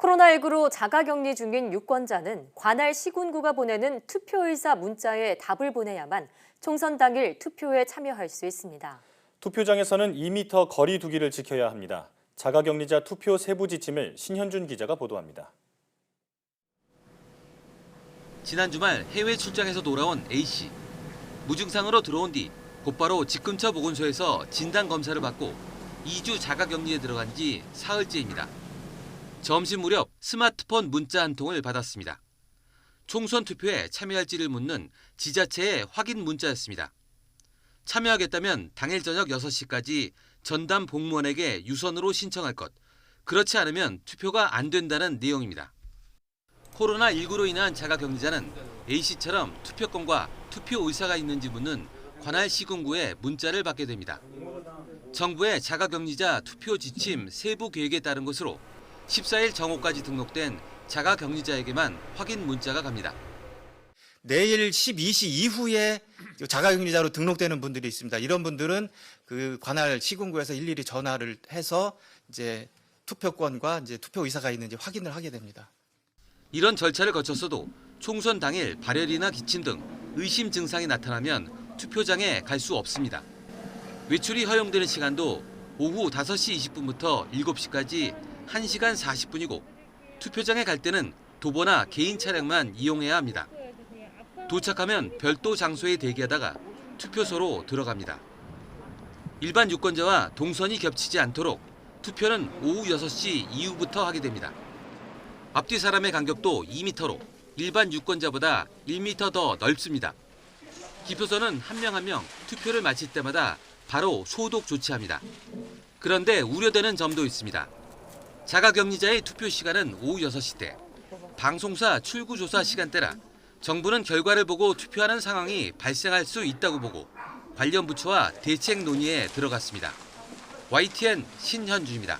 코로나19로 자가격리 중인 유권자는 관할 시군구가 보내는 투표의사 문자에 답을 보내야만 총선 당일 투표에 참여할 수 있습니다. 투표장에서는 2m 거리 두기를 지켜야 합니다. 자가격리자 투표 세부 지침을 신현준 기자가 보도합니다. 지난 주말 해외 출장에서 돌아온 A씨. 무증상으로 들어온 뒤 곧바로 집 근처 보건소에서 진단 검사를 받고 2주 자가격리에 들어간 지 사흘째입니다. 점심 무렵 스마트폰 문자 한 통을 받았습니다. 총선 투표에 참여할지를 묻는 지자체의 확인 문자였습니다. 참여하겠다면 당일 저녁 6시까지 전담 공무원에게 유선으로 신청할 것. 그렇지 않으면 투표가 안 된다는 내용입니다. 코로나19로 인한 자가격리자는 A씨처럼 투표권과 투표 의사가 있는지 묻는 관할 시군구에 문자를 받게 됩니다. 정부의 자가격리자 투표 지침 세부 계획에 따른 것으로 14일 정오까지 등록된 자가 격리자에게만 확인 문자가 갑니다. 내일 12시 이후에 자가격리자로 등록되는 분들이 있습니다. 이런 분들은 그 관할 시군구에서 일일이 전화를 해서 이제 투표권과 이제 투표 의사가 있는지 확인을 하게 됩니다. 이런 절차를 거쳤어도 총선 당일 발열이나 기침 등 의심 증상이 나타나면 투표장에 갈 수 없습니다. 외출이 허용되는 시간도 오후 5시 20분부터 7시까지 1시간 40분이고 투표장에 갈 때는 도보나 개인 차량만 이용해야 합니다. 도착하면 별도 장소에 대기하다가 투표소로 들어갑니다. 일반 유권자와 동선이 겹치지 않도록 투표는 오후 6시 이후부터 하게 됩니다. 앞뒤 사람의 간격도 2m로 일반 유권자보다 1m 더 넓습니다. 기표소는 한 명 한명 투표를 마칠 때마다 바로 소독 조치합니다. 그런데 우려되는 점도 있습니다. 자가격리자의 투표 시간은 오후 6시대. 방송사 출구조사 시간대라 정부는 결과를 보고 투표하는 상황이 발생할 수 있다고 보고 관련 부처와 대책 논의에 들어갔습니다. YTN 신현주입니다.